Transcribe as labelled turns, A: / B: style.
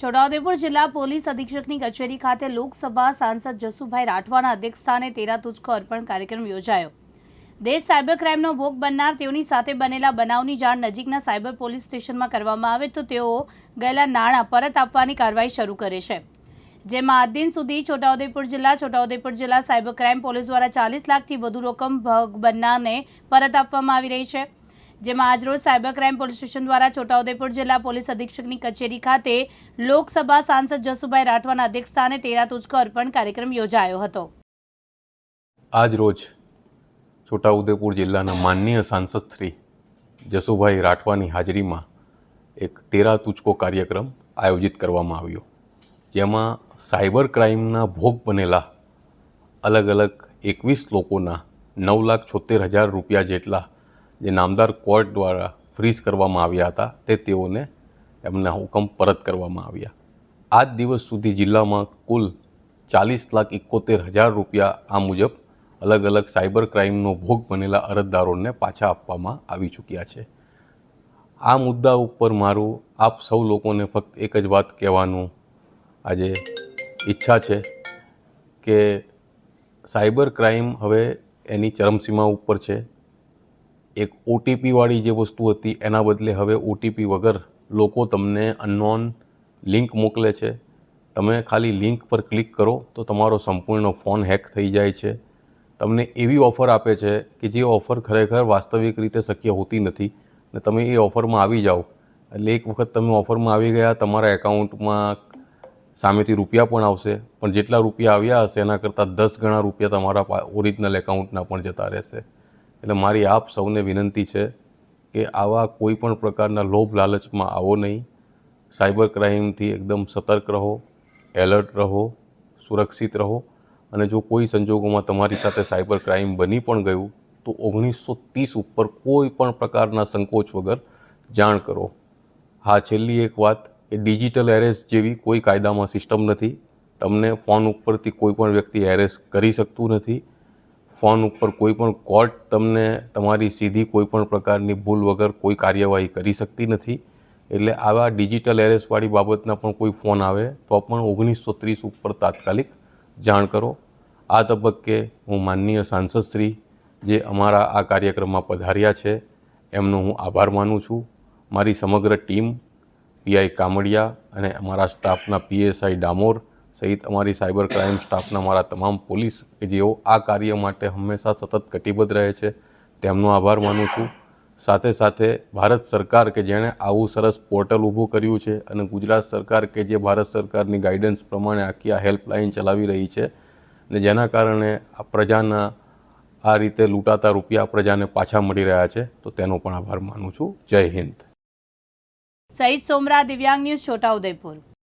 A: છોટાઉદેપુર જિલ્લા પોલીસ અધિક્ષકની કચેરી ખાતે લોકસભા સાંસદ જસુભાઈ રાઠવાના અધ્યક્ષસ્થાને તેરા તુચકો અર્પણ કાર્યક્રમ યોજાયો. દેશ સાયબર ક્રાઇમનો ભોગ બનનાર તેઓની સાથે બનેલા બનાવની જાણ નજીકના સાયબર પોલીસ સ્ટેશનમાં કરવામાં આવે તો તેઓ ગયેલા નાણાં પરત આપવાની કાર્યવાહી શરૂ કરે છે. જેમાં આજ દિન સુધી છોટાઉદેપુર જિલ્લા છોટાઉદેપુર જિલ્લા સાયબર ક્રાઇમ પોલીસ દ્વારા ચાલીસ લાખથી વધુ રકમ ભોગ બનનારને પરત આપવામાં આવી રહી છે. જેમાં આજરોજ સાયબર ક્રાઇમ પોલીસ સ્ટેશન દ્વારા છોટાઉદેપુર જિલ્લા પોલીસ અધિક્ષકની કચેરી ખાતે લોકસભા સાંસદ જસુભાઈ રાઠવાના અધ્યક્ષસ્થાને તેરા તુચકો અર્પણ કાર્યક્રમ યોજાયો હતો.
B: આજ રોજ છોટાઉદેપુર જિલ્લાના માનનીય સાંસદ શ્રી જસુભાઈ રાઠવાની હાજરીમાં એક તેરા તુચકો કાર્યક્રમ આયોજિત કરવામાં આવ્યો, જેમાં સાયબર ક્રાઇમના ભોગ બનેલા અલગ અલગ એકવીસ લોકોના નવ લાખ છોતેર હજાર રૂપિયા જેટલા જે નામદાર કોર્ટ દ્વારા ફ્રીઝ કરવામાં આવ્યા હતા, તે તેઓને એમના હુકમ પરત કરવામાં આવ્યા. આજ દિવસ સુધી જિલ્લામાં કુલ ચાલીસ લાખ એકોતેર હજાર રૂપિયા આ મુજબ અલગ અલગ સાયબર ક્રાઇમનો ભોગ બનેલા અરજદારોને પાછા આપવામાં આવી ચૂક્યા છે. આ મુદ્દા ઉપર મારું, આપ સૌ લોકોને ફક્ત એક જ વાત કહેવાનું આજે ઈચ્છા છે કે સાયબર ક્રાઇમ હવે એની ચરમસીમા ઉપર છે. એક ઓટીપીવાળી જે વસ્તુ હતી, એના બદલે હવે ઓટીપી વગર લોકો તમને અનનોન લિંક મોકલે છે. તમે ખાલી લિંક પર ક્લિક કરો તો તમારો સંપૂર્ણ ફોન હેક થઈ જાય છે. તમને એવી ઓફર આપે છે કે જે ઓફર ખરેખર વાસ્તવિક રીતે શક્ય હોતી નથી ને તમે એ ઓફરમાં આવી જાઓ. એટલે એક વખત તમે ઓફરમાં આવી ગયા, તમારા એકાઉન્ટમાં સામેથી રૂપિયા પણ આવશે, પણ જેટલા રૂપિયા આવ્યા હશે એના કરતાં દસ ગણા રૂપિયા તમારા ઓરિજિનલ એકાઉન્ટના પણ જતા રહેશે. એટલે મારી આપ સૌને વિનંતી છે કે આવા કોઈ પણ પ્રકારના લોભ લાલચમાં આવો નહીં. સાયબર ક્રાઇમથી એકદમ સતર્ક રહો, એલર્ટ રહો, સુરક્ષિત રહો. અને જો કોઈ સંજોગોમાં તમારી સાથે સાયબર ક્રાઇમ બની પણ ગયું, તો ઓગણીસો ત્રીસ ઉપર કોઈ પણ પ્રકારના સંકોચ વગર જાણ કરો. હા, છેલ્લી એક વાત, એ ડિજિટલ એરેસ જેવી કોઈ કાયદામાં સિસ્ટમ નથી. તમને ફોન ઉપરથી કોઈ પણ વ્યક્તિ એરેસ કરી શકતું નથી. ફોન ઉપર કોઈ પણ કોર્ટ તમને તમારી સીધી કોઈ પણ પ્રકારની ભૂલ વગર કોઈ કાર્યવાહી કરી શકતી નથી. એટલે આવા ડિજિટલ એરેસ્ટવાળી બાબતના પણ કોઈ ફોન આવે તો પણ ઓગણીસો ત્રીસ ઉપર તાત્કાલિક જાણ કરો. આ તબક્કે હું માનનીય સાંસદશ્રી જે અમારા આ કાર્યક્રમમાં પધાર્યા છે, એમનો હું આભાર માનું છું. મારી સમગ્ર ટીમ પીઆઈ કામડિયા અને અમારા સ્ટાફના પીએસઆઈ ડામોર સહિત અમારી સાયબર ક્રાઇમ સ્ટાફના મારા તમામ પોલીસ કે જેઓ આ કાર્ય માટે હંમેશા સતત કટિબદ્ધ રહે છે, તેમનો આભાર માનું છું. સાથે સાથે ભારત સરકાર કે જેણે આવું સરસ પોર્ટલ ઊભું કર્યું છે અને ગુજરાત સરકાર કે જે ભારત સરકારની ગાઈડન્સ પ્રમાણે આખી આ હેલ્પલાઇન ચલાવી રહી છે ને જેના કારણે આ પ્રજાના આ રીતે લૂંટાતા રૂપિયા પ્રજાને પાછા મળી રહ્યા છે, તો તેનો પણ આભાર માનું છું. જય હિન્દ.
A: સહિત સોમરા દિવ્યાંગ ન્યૂઝ છોટાઉદેપુર